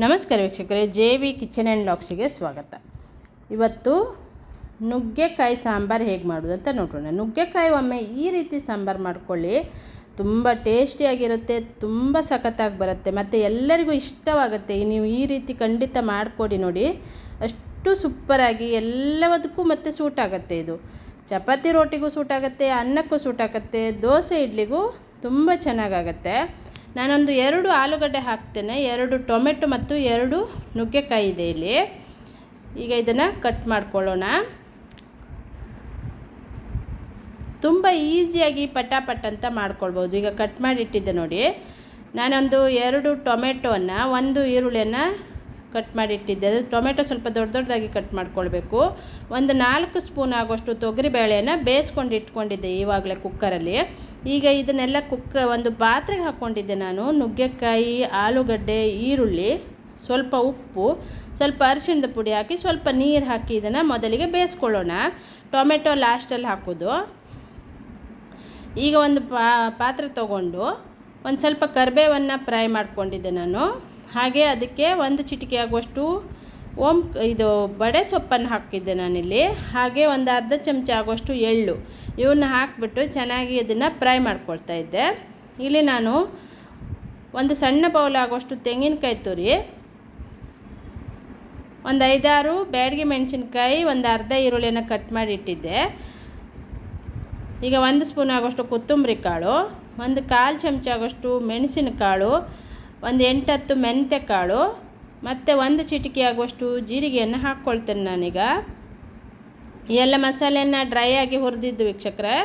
ನಮಸ್ಕಾರ ವೀಕ್ಷಕರೇ, J V kitchen and ಲಾಕ್ಸಿಗೆ ಸ್ವಾಗತ. ಇವತ್ತು ನುಗ್ಗೆಕಾಯಿ ಸಾಂಬಾರು ಹೇಗೆ ಮಾಡೋದು ಅಂತ ನೋಡೋಣ ನುಗ್ಗೆಕಾಯಿ ಒಮ್ಮೆ ಈ ರೀತಿ ಸಾಂಬಾರು ಮಾಡ್ಕೊಳ್ಳಿ. ತುಂಬ ಟೇಸ್ಟಿಯಾಗಿರುತ್ತೆ ತುಂಬ ಸಖತ್ತಾಗಿ ಬರುತ್ತೆ, ಮತ್ತು ಎಲ್ಲರಿಗೂ ಇಷ್ಟವಾಗುತ್ತೆ. ನೀವು ಈ ರೀತಿ ಖಂಡಿತ ಮಾಡಿಕೊಡಿ ನೋಡಿ. ಅಷ್ಟು ಸೂಪರಾಗಿ, ಎಲ್ಲದಕ್ಕೂ ಮತ್ತೆ ಸೂಟ್ ಆಗುತ್ತೆ ಇದು. ಚಪಾತಿ ರೋಟಿಗೂ ಸೂಟ್ ಆಗುತ್ತೆ ಅನ್ನಕ್ಕೂ ಸೂಟ್ ಆಗುತ್ತೆ ದೋಸೆ ಇಡ್ಲಿಗೂ ತುಂಬ ಚೆನ್ನಾಗಾಗತ್ತೆ. ನಾನೊಂದು ಎರಡು ಆಲೂಗಡ್ಡೆ ಹಾಕ್ತೇನೆ, ಎರಡು ಟೊಮೆಟೊ ಮತ್ತು ಎರಡು ನುಗ್ಗೆಕಾಯಿ ಇದೆ ಇಲ್ಲಿ. ಈಗ ಇದನ್ನು ಕಟ್ ಮಾಡ್ಕೊಳ್ಳೋಣ. ತುಂಬ ಈಸಿಯಾಗಿ ಪಟಾಪಟ್ ಅಂತ ಮಾಡ್ಕೊಳ್ಬೋದು. ಈಗ ಕಟ್ ಮಾಡಿಟ್ಟಿದ್ದೆ ನೋಡಿ. ನಾನೊಂದು ಎರಡು ಟೊಮೆಟೊವನ್ನು ಒಂದು ಈರುಳ್ಳಿಯನ್ನು ಕಟ್ ಮಾಡಿಟ್ಟಿದ್ದೆ. ಅದು ಟೊಮೆಟೊ ಸ್ವಲ್ಪ ದೊಡ್ಡ ದೊಡ್ಡದಾಗಿ ಕಟ್ ಮಾಡ್ಕೊಳ್ಬೇಕು. ಒಂದು ನಾಲ್ಕು ಸ್ಪೂನ್ ಆಗೋಷ್ಟು ತೊಗರಿಬೇಳೆಯನ್ನು ಬೇಯಿಸ್ಕೊಂಡು ಇಟ್ಕೊಂಡಿದ್ದೆ ಇವಾಗಲೇ ಕುಕ್ಕರಲ್ಲಿ. ಈಗ ಇದನ್ನೆಲ್ಲ ಕುಕ್ಕ ಒಂದು ಪಾತ್ರೆಗೆ ಹಾಕ್ಕೊಂಡಿದ್ದೆ ನಾನು. ನುಗ್ಗೆಕಾಯಿ, ಆಲೂಗಡ್ಡೆ, ಈರುಳ್ಳಿ, ಸ್ವಲ್ಪ ಉಪ್ಪು, ಸ್ವಲ್ಪ ಅರಿಶಿಣದ ಪುಡಿ ಹಾಕಿ ಸ್ವಲ್ಪ ನೀರು ಹಾಕಿ ಇದನ್ನು ಮೊದಲಿಗೆ ಬೇಯಿಸ್ಕೊಳ್ಳೋಣ. ಟೊಮೆಟೊ ಲಾಸ್ಟಲ್ಲಿ ಹಾಕೋದು. ಈಗ ಒಂದು ಪಾತ್ರೆ ತೊಗೊಂಡು ಒಂದು ಸ್ವಲ್ಪ ಕರಿಬೇವನ್ನು ಫ್ರೈ ಮಾಡ್ಕೊಂಡಿದ್ದೆ ನಾನು. ಹಾಗೆ ಅದಕ್ಕೆ ಒಂದು ಚಿಟಿಕೆ ಆಗುವಷ್ಟು ಓಂ ಇದು ಬಡೆ ಸೊಪ್ಪನ್ನು ಹಾಕಿದ್ದೆ ನಾನಿಲ್ಲಿ. ಹಾಗೆ ಒಂದು ಅರ್ಧ ಚಮಚ ಆಗುವಷ್ಟು ಎಳ್ಳು. ಇವನ್ನ ಹಾಕಿಬಿಟ್ಟು ಚೆನ್ನಾಗಿ ಇದನ್ನು ಫ್ರೈ ಮಾಡ್ಕೊಳ್ತಾ ಇದ್ದೆ. ಇಲ್ಲಿ ನಾನು ಒಂದು ಸಣ್ಣ ಬೌಲ್ ಆಗುವಷ್ಟು ತೆಂಗಿನಕಾಯಿ ತುರಿ, ಒಂದು ಐದಾರು ಬ್ಯಾಡಿಗೆ ಮೆಣಸಿನ್ಕಾಯಿ, ಒಂದು ಅರ್ಧ ಈರುಳ್ಳಿಯನ್ನು ಕಟ್ ಮಾಡಿ ಇಟ್ಟಿದ್ದೆ. ಈಗ ಒಂದು ಸ್ಪೂನ್ ಆಗೋಷ್ಟು ಕೊತ್ತಂಬರಿ ಕಾಳು, ಒಂದು ಕಾಲು ಚಮಚ ಆಗೋಷ್ಟು ಮೆಣಸಿನಕಾಳು ಒಂದು ಎಂಟತ್ತು ಮೆಂತ್ಯ ಕಾಳು, ಮತ್ತು ಒಂದು ಚಿಟಿಕೆ ಆಗುವಷ್ಟು ಜೀರಿಗೆಯನ್ನು ಹಾಕ್ಕೊಳ್ತೇನೆ ನಾನೀಗ. ಎಲ್ಲ ಮಸಾಲೆಯನ್ನು ಡ್ರೈ ಆಗಿ ಹುರಿದಿದ್ದು ವೀಕ್ಷಕರೇ,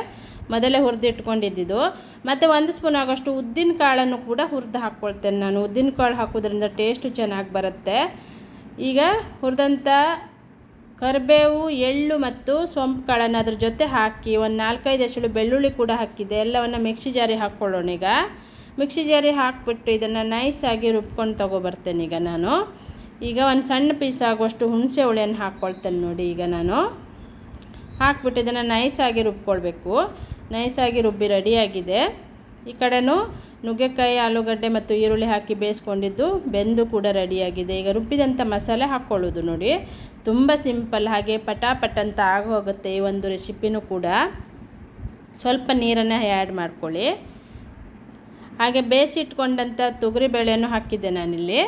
ಮೊದಲೇ ಹುರಿದಿಟ್ಕೊಂಡಿದ್ದು ಮತ್ತು ಒಂದು ಸ್ಪೂನ್ ಆಗೋಷ್ಟು ಉದ್ದಿನ ಕಾಳನ್ನು ಕೂಡ ಹುರಿದು ಹಾಕ್ಕೊಳ್ತೇನೆ ನಾನು. ಉದ್ದಿನ ಕಾಳು ಹಾಕೋದ್ರಿಂದ ಟೇಸ್ಟು ಚೆನ್ನಾಗಿ ಬರುತ್ತೆ. ಈಗ ಹುರಿದಂಥ ಕರಿಬೇವು, ಎಳ್ಳು ಮತ್ತು ಸೊಂಪು ಕಾಳನ್ನು ಅದ್ರ ಜೊತೆ ಹಾಕಿ ಒಂದು ನಾಲ್ಕೈದು ಎಸಳು ಬೆಳ್ಳುಳ್ಳಿ ಕೂಡ ಹಾಕಿದೆ ಎಲ್ಲವನ್ನು ಮಿಕ್ಸಿ ಜಾರಿ ಹಾಕ್ಕೊಳ್ಳೋಣ ಈಗ. ಮಿಕ್ಸಿ ಜಾರಿ ಹಾಕಿಬಿಟ್ಟು ಇದನ್ನು ನೈಸಾಗಿ ರುಬ್ಕೊಂಡು ತೊಗೊಬರ್ತೇನೆ ಈಗ ನಾನು. ಈಗ ಒಂದು ಸಣ್ಣ ಪೀಸ್ ಆಗುವಷ್ಟು ಹುಣಸೆ ಹುಳಿಯನ್ನು ಹಾಕ್ಕೊಳ್ತೇನೆ ನೋಡಿ ಈಗ ನಾನು. ಹಾಕ್ಬಿಟ್ಟು ಇದನ್ನು ನೈಸಾಗಿ ರುಬ್ಕೊಳ್ಬೇಕು. ನೈಸಾಗಿ ರುಬ್ಬಿ ರೆಡಿಯಾಗಿದೆ ಈ ಕಡೆನೂ ನುಗ್ಗೆಕಾಯಿ, ಆಲೂಗಡ್ಡೆ ಮತ್ತು ಈರುಳ್ಳಿ ಹಾಕಿ ಬೇಯಿಸ್ಕೊಂಡಿದ್ದು ಬೆಂದು ಕೂಡ ರೆಡಿಯಾಗಿದೆ ಈಗ ರುಬ್ಬಿದಂಥ ಮಸಾಲೆ ಹಾಕ್ಕೊಳ್ಳೋದು ನೋಡಿ. ತುಂಬ ಸಿಂಪಲ್ ಹಾಗೆ ಪಟಾಪಟ್ ಅಂತ ಆಗೋಗುತ್ತೆ ಈ ಒಂದು ರೆಸಿಪಿನೂ ಕೂಡ. ಸ್ವಲ್ಪ ನೀರನ್ನು ಆ್ಯಡ್ ಮಾಡ್ಕೊಳ್ಳಿ. ಹಾಗೆ ಬೇಯಿಸಿಟ್ಕೊಂಡಂಥ ತೊಗರಿಬೇಳೆಯನ್ನು ಹಾಕಿದ್ದೆ ನಾನಿಲ್ಲಿ.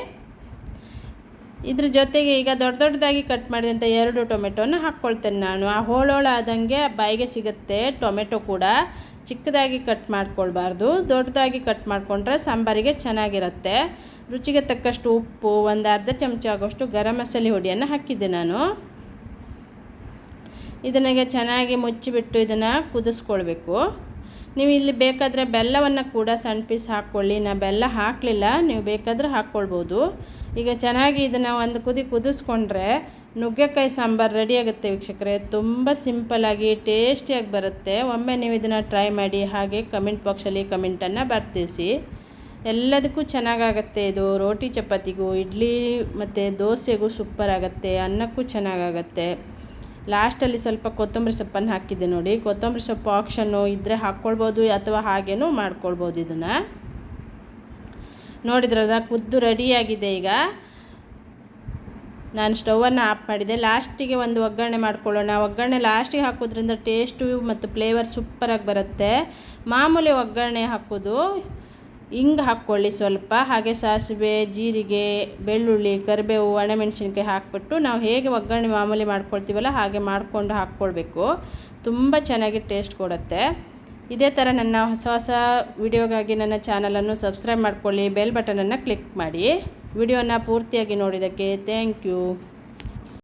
ಇದ್ರ ಜೊತೆಗೆ ಈಗ ದೊಡ್ಡ ದೊಡ್ಡದಾಗಿ ಕಟ್ ಮಾಡಿದಂಥ ಎರಡು ಟೊಮೆಟೊನ ಹಾಕ್ಕೊಳ್ತೇನೆ ನಾನು. ಆ ಹೋಳೋಳಾದಂಗೆ ಬಾಯಿಗೆ ಸಿಗುತ್ತೆ ಟೊಮೆಟೊ ಕೂಡ. ಚಿಕ್ಕದಾಗಿ ಕಟ್ ಮಾಡ್ಕೊಳ್ಬಾರ್ದು. ದೊಡ್ಡದಾಗಿ ಕಟ್ ಮಾಡಿಕೊಂಡ್ರೆ ಸಾಂಬಾರಿಗೆ ಚೆನ್ನಾಗಿರುತ್ತೆ. ರುಚಿಗೆ ತಕ್ಕಷ್ಟು ಉಪ್ಪು, ಒಂದು ಅರ್ಧ ಚಮಚ ಆಗೋಷ್ಟು ಗರಂ ಮಸಾಲೆ ಹುಡಿಯನ್ನು ಹಾಕಿದ್ದೆ ನಾನು. ಇದನ್ನಾಗೆ ಚೆನ್ನಾಗಿ ಮುಚ್ಚಿಬಿಟ್ಟು ಇದನ್ನು ಕುದಿಸ್ಕೊಳ್ಬೇಕು. ನೀವು ಇಲ್ಲಿ ಬೇಕಾದರೆ ಬೆಲ್ಲವನ್ನು ಕೂಡ ಸಣ್ಣ ಪೀಸ್ ಹಾಕ್ಕೊಳ್ಳಿ. ನಾ ಬೆಲ್ಲ ಹಾಕಲಿಲ್ಲ, ನೀವು ಬೇಕಾದರೆ ಹಾಕ್ಕೊಳ್ಬೋದು. ಈಗ ಚೆನ್ನಾಗಿ ಇದನ್ನು ಒಂದು ಕುದಿ ಕುದಿಸ್ಕೊಂಡ್ರೆ ನುಗ್ಗೆಕಾಯಿ ಸಾಂಬಾರು ರೆಡಿಯಾಗುತ್ತೆ ವೀಕ್ಷಕರೇ. ತುಂಬ ಸಿಂಪಲ್ಲಾಗಿ ಟೇಸ್ಟಿಯಾಗಿ ಬರುತ್ತೆ. ಒಮ್ಮೆ ನೀವು ಇದನ್ನು ಟ್ರೈ ಮಾಡಿ ಹಾಗೆ ಕಮೆಂಟ್ ಬಾಕ್ಸಲ್ಲಿ ಕಮೆಂಟನ್ನು ಬರ್ತಿಸಿ. ಎಲ್ಲದಕ್ಕೂ ಚೆನ್ನಾಗಾಗತ್ತೆ ಇದು. ರೋಟಿ ಚಪಾತಿಗೂ, ಇಡ್ಲಿ ಮತ್ತು ದೋಸೆಗೂ ಸೂಪರ್ ಆಗುತ್ತೆ. ಅನ್ನಕ್ಕೂ ಚೆನ್ನಾಗಾಗತ್ತೆ. ಲಾಸ್ಟಲ್ಲಿ ಸ್ವಲ್ಪ ಕೊತ್ತಂಬರಿ ಸೊಪ್ಪನ್ನು ಹಾಕಿದ್ದೆ ನೋಡಿ. ಕೊತ್ತಂಬರಿ ಸೊಪ್ಪು ಆಪ್ಷನ್ನು ಇದ್ದರೆ ಹಾಕ್ಕೊಳ್ಬೋದು ಅಥವಾ ಹಾಗೇನೂ ಮಾಡ್ಕೊಳ್ಬೋದು ಇದನ್ನು. ನೋಡಿದ್ರದ ಕುದ್ದು ರೆಡಿಯಾಗಿದೆ ಈಗ. ನಾನು ಸ್ಟವನ್ನು ಆಫ್ ಮಾಡಿದೆ. ಲಾಸ್ಟಿಗೆ ಒಂದು ಒಗ್ಗರಣೆ ಮಾಡ್ಕೊಳ್ಳೋಣ. ಒಗ್ಗರಣೆ ಲಾಸ್ಟಿಗೆ ಹಾಕೋದ್ರಿಂದ ಟೇಸ್ಟು ಮತ್ತು ಫ್ಲೇವರ್ ಸೂಪರಾಗಿ ಬರುತ್ತೆ. ಮಾಮೂಲಿ ಒಗ್ಗರಣೆ ಹಾಕೋದು ಹಿಂಗೆ ಹಾಕ್ಕೊಳ್ಳಿ ಸ್ವಲ್ಪ. ಹಾಗೆ ಸಾಸಿವೆ, ಜೀರಿಗೆ, ಬೆಳ್ಳುಳ್ಳಿ, ಕರಿಬೇವು ಒಣಮೆಣಸಿನ್ಕಾಯಿ ಹಾಕ್ಬಿಟ್ಟು ನಾವು ಹೇಗೆ ಒಗ್ಗರಣೆ ಮಾಮೂಲಿ ಮಾಡ್ಕೊಳ್ತೀವಲ್ಲ ಹಾಗೆ ಮಾಡಿಕೊಂಡು ಹಾಕ್ಕೊಳ್ಬೇಕು. ತುಂಬ ಚೆನ್ನಾಗಿ ಟೇಸ್ಟ್ ಕೊಡುತ್ತೆ. ಇದೇ ಥರ ನನ್ನ ಹೊಸ ಹೊಸ ವಿಡಿಯೋಗಾಗಿ ನನ್ನ ಚಾನಲನ್ನು ಸಬ್ಸ್ಕ್ರೈಬ್ ಮಾಡ್ಕೊಳ್ಳಿ, ಬೆಲ್ ಬಟನನ್ನು ಕ್ಲಿಕ್ ಮಾಡಿ. ವಿಡಿಯೋನ ಪೂರ್ತಿಯಾಗಿ ನೋಡಿದ್ದಕ್ಕೆ ಥ್ಯಾಂಕ್ ಯು